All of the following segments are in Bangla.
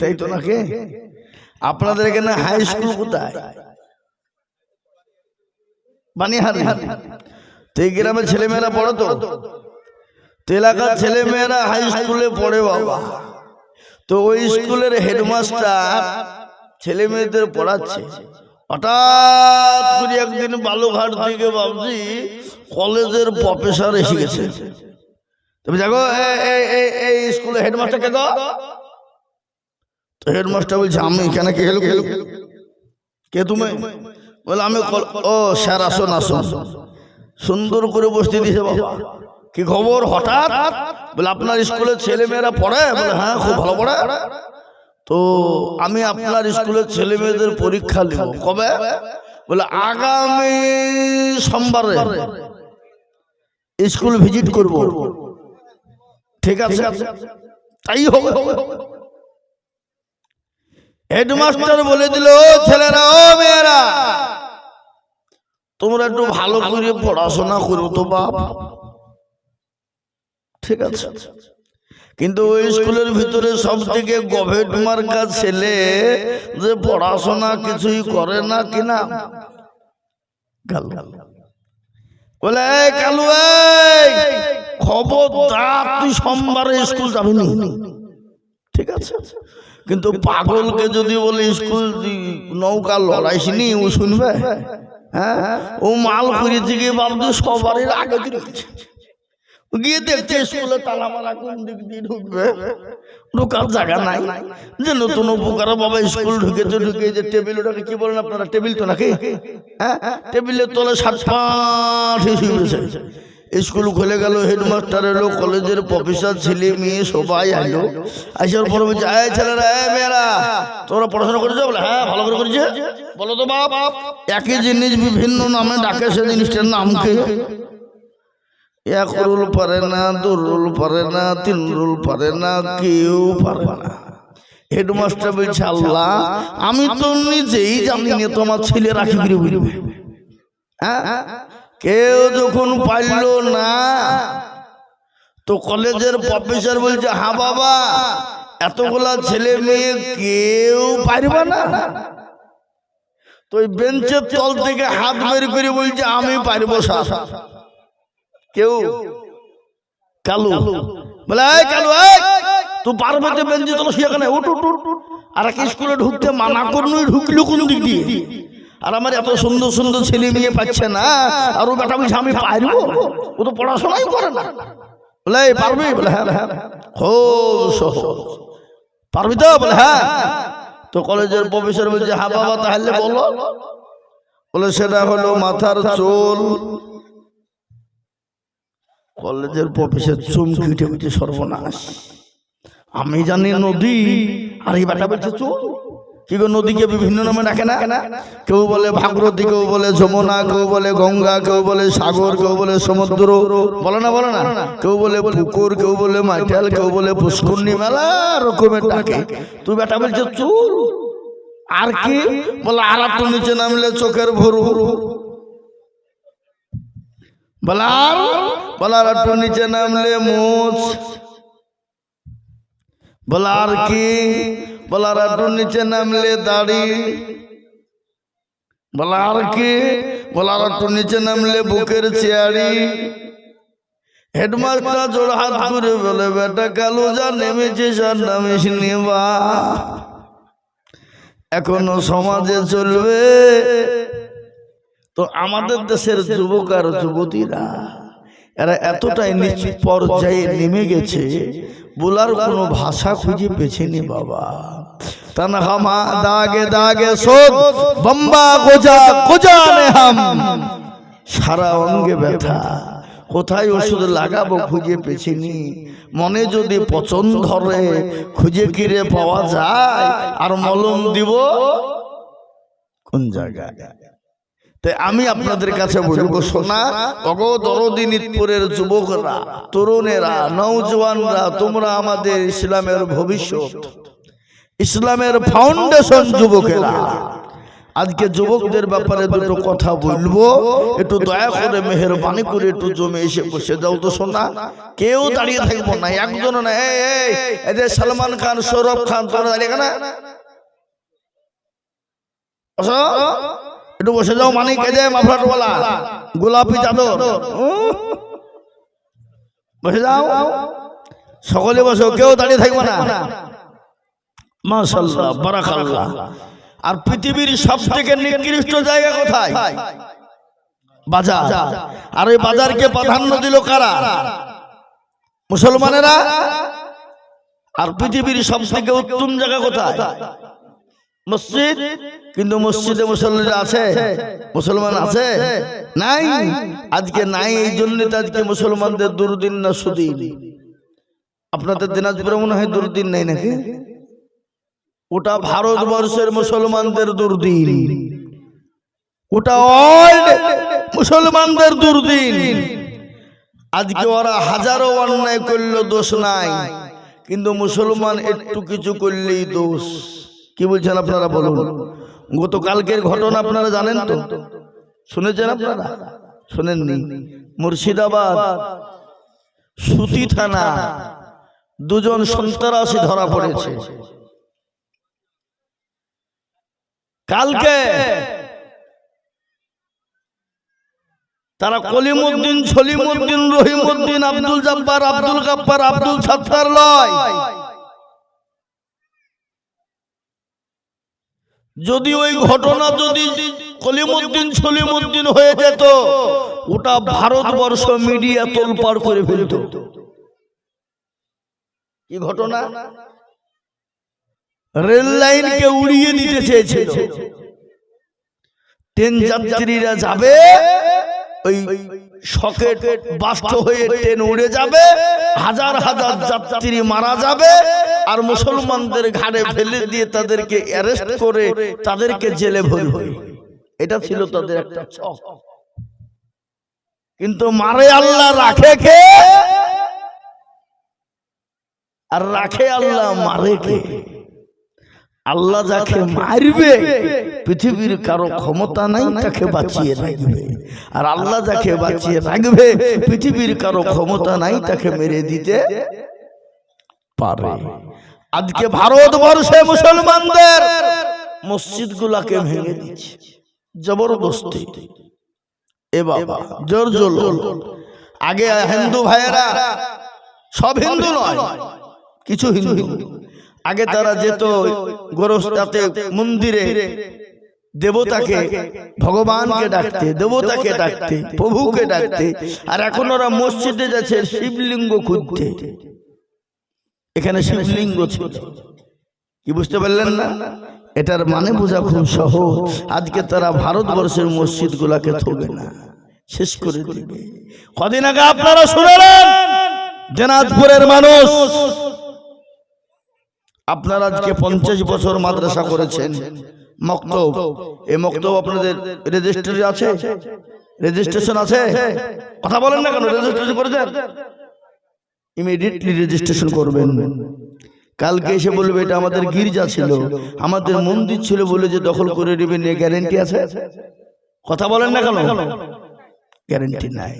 তাই তো নাকি? আপনাদের এখানে হাই স্কুল কোথায়? বানিহারি। তো এই গ্রামের ছেলেমেয়েরা পড়ে তো? এলাকার ছেলেমেয়েরা হাই স্কুলে পড়ে, বাবা। তো ওই স্কুলের হেডমাস্টার ছেলে মেয়েদের পড়াচ্ছে। হঠাৎ একদিন বালুঘাট থেকে ভাবছি কলেজের প্রফেসর এসে গেছে। তুমি দেখো এই স্কুলের হেডমাস্টার কে গো হেডমাস্টার বলছে, আমি এখানে কে এলো কে কে তুমি? বলে, আমি ও, স্যার, আসুন আসুন। সুন্দর করে বসতে দিয়েছে বাবা। কি খবর, হঠাৎ? বলে, আপনার স্কুলের ছেলে মেয়েরা পড়ে? বলে হ্যাঁ খুব ভালো পড়ে। তো আমি আপনার স্কুলের ছেলে মেয়েদের পরীক্ষা নেব। কবে? বলে, আগামী সোমবারে। স্কুল ভিজিট করব। ঠিক আছে? তাই হবে। হেডমাস্টার বলে দিল, "ও ছেলেরা, ও মেয়েরা, তোমরা একটু ভালো করে পড়াশোনা করো তো বাপ। ঠিক আছে। কিন্তু ওই স্কুলের ভিতরে সব থেকে গভেট মার্কা ছেলে যে পড়াশোনা কিছুই করে না কিনা গাল বলে, "এই কালু খবরদার, তুই সোমবারে স্কুল যাবি ঠিক আছে। কিন্তু পাগলকে যদি বলে স্কুল নৌকা লড়াইছিনি ও শুনবে? হ্যাঁ? ও মাল করে থেকে বাবু সবারই আগে দিয়েছে গিয়ে দেখছে স্কুলে তালা মারা কোন দিক দিয়ে ঢুকবে? ঢোকার জায়গা নাই। যে নতুন উপকার বাবা স্কুল ঢুকেছে ঢুকে যে টেবিল ওটাকে কি বলেন আপনারা? টেবিল তো নাকি? হ্যাঁ? টেবিলের তলে সাত পাঁচ শুয়েছে স্কুল খুলে গেল হেডমাস্টার এলো কলেজের প্রফেসর ছেলে, মেয়ে, সবাই আলো আসার পরে বলছে ছেলেরা, এই মেয়েরা, তোমরা পড়াশোনা করেছ? বলে হ্যাঁ ভালো করে করেছে। বলো তো বাপ, একই জিনিস বিভিন্ন নামে ডাকে সে জিনিসটার নাম কি? এক রুল পারে না, দু রুল পারে না, তিন রুল পারে না, কেউ পারে না। হেডমাস্টার বলছে, আল্লাহ, আমি তো নিজেই জানি না তোমার ছেলে রাখি বলবে। হ্যাঁ? কেউ যখন পারল না, তো কলেজের প্রফেসর বলছে, হা বাবা, এতগুলা ছেলে মেয়ে কেউ পারবে না? তো ওই বেঞ্চের তল থেকে হাত বের করে বলছে, আমি পারব স্যার। কেউ? কালু? বলে কালু তুই পারবে তো বেঞ্চি তোলো সেখানে উঠ উঠ। আর এক স্কুলে ঢুকতে মানা করুন ঢুকলো কোন দিক দিয়ে? আর আমার এত সুন্দর সুন্দর ছেলে মেয়ে পাচ্ছে না আর ও বেটা বলছে আমি পারব? ও তো পড়াশোনাই করে না। বলে পারবি? বলে হ্যাঁ হ্যাঁ হো সহজ। পারবি তো? বলে হ্যাঁ। তো কলেজের প্রফেসর বলছে হ্যাঁ বাবা তাহলে বলো। বলে। সেটা হলো মাথার চুল। কলেজের প্রফেসর চুমকি উঠে উঠে সর্বনাশ। আমি জানি নদী আর এই বেটা বলছে চুল। কি গো নদীকে বিভিন্ন নামে ডাকে না? কেউ বলে ভাগরতী কেউ বলে যমুনা কেউ বলে গঙ্গা কেউ বলে সাগর কেউ বলে সমুদ্র বলে না বলে না? কেউ বলে পুকুর কেউ বলে মাইটাল কেউ বলে পুষ্করণী মেলা রকমের ডাকে। তুই বেটা বলছে চুল? আর কি? বলে আর একটু নিচে নামলে চোখের ভরু। বলার বলার একটু নিচে নামলে মুছ। বলার কি? বলার একটু নিচে নামলে দাড়ি। বলার কি? বলার একটু নিচে নামলে বুকের চেয়ারি হেডমাস্টার জোর হাত করে বলে, বেটা কালো যা নেমেছে সার নামিস নেবা এখনও সমাজে চলবে। তো আমাদের দেশের যুবক আর যুবতীরা, এরা এতটাই নিচ পর্যায়ে নেমে গেছে বলার কোনো ভাষা খুঁজে পেছেনি বাবা। তনহমা দাগে দাগে সোদ বম্বা গোজা গোজানে হাম। সারা অঙ্গে ব্যথা। কোথায় ওষুধ লাগাবো খুঁজে পেছিনি। মনে যদি পচন ধরে, খুঁজে কিরে পাওয়া যায়? আর মলম দিব কোন জায়গায়? তাই আমি আপনাদের কাছে বলব শোনা অগো দরদিনীপুরের যুবকরা তরুণেরা নৌজওয়ানরা তোমরা আমাদের ইসলামের ভবিষ্যৎ। ইসলামের ফাউন্ডেশন যুবকেরা। আজকে যুবকদের ব্যাপারে দুটো কথা বলব। একটু দয়া করে মেহরবানি করে একটু জমে এসে বসে যাও তো শোনা। কেউ দাঁড়িয়ে থাকব না। একজন না। এই এই এদের সালমান খান সৌরভ খান তোমরা দাঁড়িয়ে কেনা। একটু বসে যাও মানিক এই যে মাফলাটওয়ালা গোলাপি চাদর। বসে যাও। সকলে বসো কেউ দাঁড়িয়ে থাকবে না। মাশাল্লাহ বারাকাল্লাহ। আর পৃথিবীর সব থেকে নিকৃষ্ট জায়গা কোথায়? বাজার। আর ওই বাজারকে প্রাধান্য দিল কারা? মুসলমানেরা? আর পৃথিবীর সব থেকে উত্তম জায়গা কোথায়? মসজিদ? কিন্তু মসজিদে মুসলমান আছে? মুসলমান আছে? নাই। আজকে নাই, এই জন্য আজকে মুসলমানদের দুর্দিন না সুদিন। আপনাদের দিনাজপুরে মনে হয় দুর্দিন নেই নাকি? ওটা ভারতবর্ষের মুসলমানদের দুর্দিন। ওটা অল্ড মুসলমানদের দুর্দিন। আজকে ওরা হাজারো অন্যায় করল দোষ নাই। কিন্তু মুসলমান একটু কিছু করলেই দোষ। কি বলছেন আপনারা বলুন। গতকালকের ঘটনা আপনারা জানেন তো? শুনেছেন আপনারা? শুনেননি। মুর্শিদাবাদ সুতি থানা দুজন সন্ত্রাসী ধরা পড়েছে। কালকে তারা কলিমুদ্দিন সলিমুদ্দিন রহিমুদ্দিন আব্দুল জব্বার আব্দুল গাব্বার আব্দুল সত্তার লয়। যদি ওই ঘটনা যদি কলিমুদ্দিন সলিমুদ্দিন হয়ে যেত ওটা ভারতবর্ষ মিডিয়া তোলপাড় করে ফেলত। কি ঘটনা? রেল লাইনকে উড়িয়ে দিতে চেয়েছিল। ট্রেন যাত্রীরা যাবে, ওই সকেট বাস্ত হয়ে ট্রেন উড়ে যাবে হাজার হাজার যাত্রী মারা যাবে আর মুসলমানদের ঘাড়ে ফেলে দিয়ে তাদেরকে অ্যারেস্ট করে তাদেরকে জেলে ভরবে। এটা ছিল তাদের একটা কিন্তু মারে আল্লাহ রাখে কে? আর রাখে আল্লাহ মারে কে? আল্লাহ যাকে মারবে পৃথিবীর কারও ক্ষমতা নাই তাকে বাঁচিয়ে রাখবে। আর আল্লাহ যাকে বাঁচিয়ে রাখবে পৃথিবীর কারও ক্ষমতা নাই তাকে মেরে দিতে পারে। আজকে ভারতবর্ষে মুসলমানদের মসজিদ গুলাকে ভেঙে দিচ্ছে। জবরদস্তি। এ বাবা জোর জোর আগে হিন্দু ভাইয়েরা সব হিন্দু নয় কিছু হিন্দু। আগে তারা যেত গোরস্তাতে মন্দিরে দেবতাকে ভগবানকে ডাকতে দেবতাকে ডাকতে প্রভুকে ডাকতে। আর এখন ওরা মসজিদে যাচ্ছে শিবলিঙ্গ খুঁজতে। এখানে শিবলিঙ্গ ছিল। কি বুঝতে পারলেন না? এটার মানে বোঝা খুব সহজ। আজকে তারা ভারতবর্ষের মসজিদ গুলাকে থবে না। শেষ করে দিবে। কদিন আগে আপনারা শুনলেন দিনাজপুরের মানুষ আপনারা আজকে পঞ্চাশ বছর মাদ্রাসা করেছেন। মক্তব। এই মক্তব আপনাদের রেজিস্ট্রি আছে? রেজিস্ট্রেশন আছে? কথা বলেন না কেন? রেজিস্ট্রেশন করেছেন ইমিডিয়েটলি রেজিস্ট্রেশন করবেন। কালকে এসে বলবে এটা আমাদের গির্জা ছিল। আমাদের মন্দির ছিল বলে যে দখল করে নেবেন এ গ্যারেন্টি আছে? কথা বলেন না কেন? গ্যারেন্টি নাই।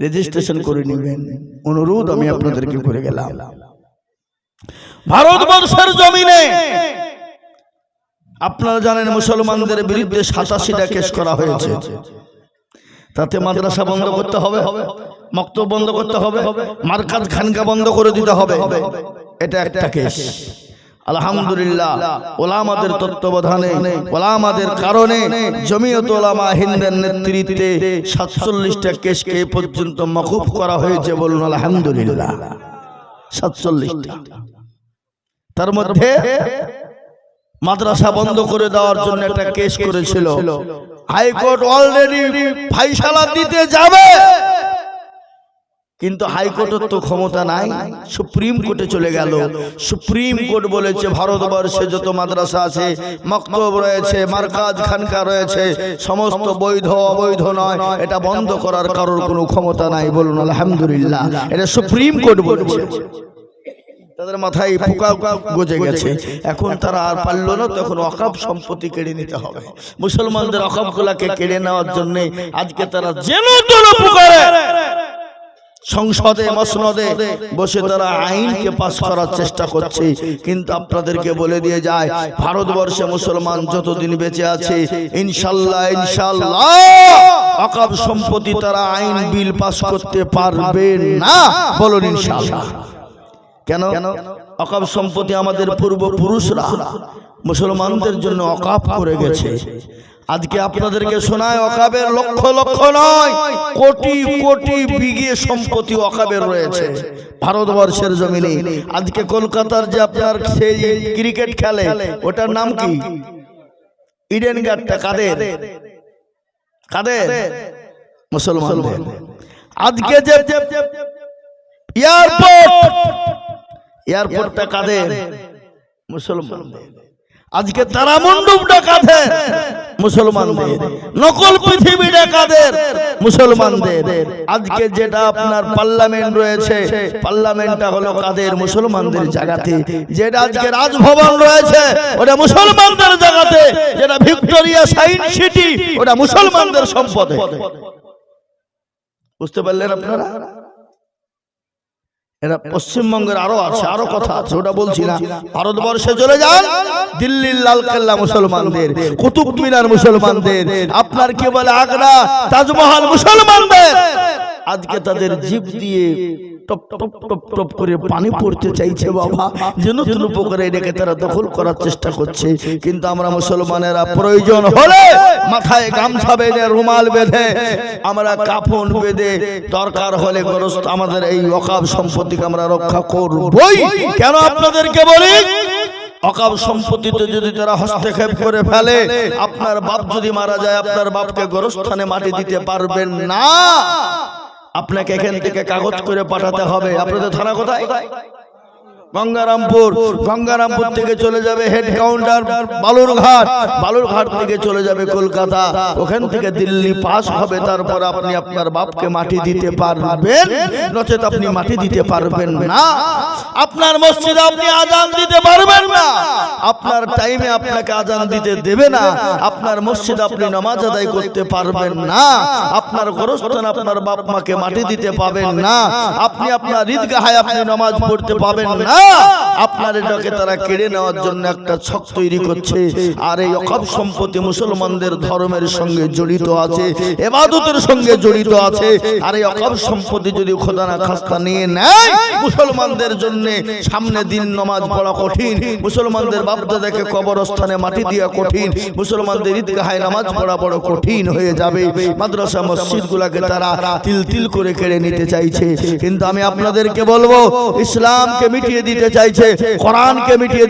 রেজিস্ট্রেশন করে নেবেন। অনুরোধ আমি আপনাদেরকে করে গেলাম। ভারতবর্ষের জমিনে। আপনারা জানেন মুসলমানদের বিরুদ্ধে সাতাশিটা কেস করা হয়েছে। তাতে মাদ্রাসা বন্ধ করতে হবে, মক্তব বন্ধ করতে হবে, মার্কাজ খানকা বন্ধ করে দিতে হবে। এটা একটা কেস। আলহামদুলিল্লাহ, ওলামাদের তত্ত্বাবধানে, ওলামাদের কারণে জমিয়ত ওলামা হিন্দের নেতৃত্বে সাতচল্লিশটা কেসকে পর্যন্ত মকুফ করা হয়েছে বলুন, আলহামদুলিল্লাহ। সাতচল্লিশটা। তার মধ্যে মাদ্রাসা বন্ধ করে দেওয়ার জন্য একটা কেস করেছিল। হাইকোর্ট অলরেডি ফাইসালা দিতে যাবে। কিন্তু হাইকোর্টের তো ক্ষমতা নাই। সুপ্রিম কোর্টে চলে গেল। সুপ্রিম কোর্ট বলেছে ভারতবর্ষে যত মাদ্রাসা আছে মক্তব রয়েছে মার্কাজ খানকা রয়েছে সমস্ত বৈধ অবৈধ নয়। এটা বন্ধ করার কারোর কোনো ক্ষমতা নাই। বলুন আলহামদুলিল্লাহ। এটা সুপ্রিম কোর্ট বলেছে। তাদের মাথায় পোকা গজে গেছে। এখন তারা আর পারল না তখন অকাপ সম্পত্তি কেড়ে নিতে হবে। মুসলমানদের অকাপ গুলাকে কেড়ে নেওয়ার জন্য আজকে তারা যেন সংসদে মসনদে বসে তারা আইনকে পাস করার চেষ্টা করছে। কিন্তু আপনাদেরকে বলে দিয়ে যায় ভারতবর্ষে মুসলমান যতদিন বেঁচে আছে ইনশাল্লাহ ইনশাল্লাহ অকাব সম্পত্তি তারা আইন বিল পাস করতে পারবে না বলুন ইনশাল্লাহ। কেন? অকাব সম্পত্তি আমাদের পূর্বপুরুষরা মুসলমানদের জন্য অকাপ করে গেছে। আজকে আপনাদেরকে শোনায় অকাবের লক্ষ লক্ষ নয় কোটি কোটি বিঘে সম্পত্তি অকাবের রয়েছে। ভারতবর্ষের জমিনে। আজকে কলকাতার যে আপনার সেই ক্রিকেট খেলে ওটার নাম কি? ইডেন গার্ডটা কাদের? কাদের? মুসলমান আজকে যে এয়ারপোর্ট এয়ারপোর্টটা কাদের? মুসলমানদের। আজকে তারা মণ্ডপটা কাদের? মুসলমানদের। নকল পৃথিবীটা কাদের? মুসলমানদের। আজকে যেটা আপনার পার্লামেন্ট রয়েছে পার্লামেন্টটা হলো কাদের? মুসলমানদের জায়গাতে। যেটা আজকে রাজভবন রয়েছে ওটা মুসলমানদের জায়গাতে। যেটা ভিক্টোরিয়া সাইন্স সিটি ওটা মুসলমানদের সম্পদে। বুঝতে পারলেন আপনারা? এটা পশ্চিমবঙ্গের আরও আছে আরও কথা আছে ওটা বলছি না। ভারতবর্ষে চলে যান দিল্লির লাল কেল্লা মুসলমানদের কুতুব মিনার মুসলমানদের আপনার কি বলে আগ্রা তাজমহল মুসলমানদের? আজকে তাদের জীব দিয়ে টপ টপ টপ টপ করে পানি পড়তে চাইছে বাবা। যে নতুন উপকারে এটাকে তারা দখল করার চেষ্টা করছে। কিন্তু আমরা মুসলমানেরা প্রয়োজন হলে মাথায় গামছা বেঁধে রুমাল বেঁধে আমরা কাফন বেঁধে দরকার হলে গ্রস্ত আমাদের এই অকাব সম্পত্তিকে আমরা রক্ষা করবই। কেন আপনাদেরকে বলি? অকাব সম্পত্তিতে যদি তারা হস্তক্ষেপ করে ফেলে আপনার বাপ যদি মারা যায় আপনার বাপকে গোরস্থানে মাটি দিতে পারবেন না। আপনাকে এখান থেকে কাগজ করে পাঠাতে হবে। আপনাদের থানা কোথায়? গঙ্গারামপুর গঙ্গারামপুর থেকে চলে যাবে হেড কাউন্টার বালুরঘাট। বালুরঘাট থেকে চলে যাবে কলকাতা। ওখান থেকে দিল্লি পাস হবে, তারপর আপনি আপনার বাপকে মাটি দিতে পারবেন। নচেত আপনি মাটি দিতে পারবেন না। আপনার মসজিদে আপনি আজান দিতে পারবেন না। আপনার টাইমে আপনাকে আজান দিতে দেবে না। আপনার মসজিদ আপনি নামাজ আদায় করতে পারবেন না। আপনার গোরস্থান আপনার বাপ মাকে মাটি দিতে পাবেন না। আপনি আপনার ঈদগাহে আপনি নামাজ পড়তে পাবেন না। আপনার এটাকে তারা কেড়ে নেওয়ার জন্য একটা ছক তৈরি করছে। আর এই সম্পত্তি মুসলমানদের ধর্মের সঙ্গে জড়িত আছে, এবাদতের সঙ্গে জড়িত আছে। আর এই সম্পত্তি যদি খোদা না খাস্তা নিয়ে নেয়, মুসলমানদের জন্য সামনে দিন নমাজ পড়া কঠিন, মুসলমানদের বাপদাদাকে কবরস্থানে মাটি দেওয়া কঠিন, মুসলমানদের ঈদগাহে নামাজ পড়া বড় কঠিন হয়ে যাবে। মাদ্রাসা মসজিদ গুলাকে তারা তিল তিল করে কেড়ে নিতে চাইছে। কিন্তু আমি আপনাদেরকে বলব, ইসলামকে মিটিয়ে দিতে চাইছে কোরআনকে মিটিয়ে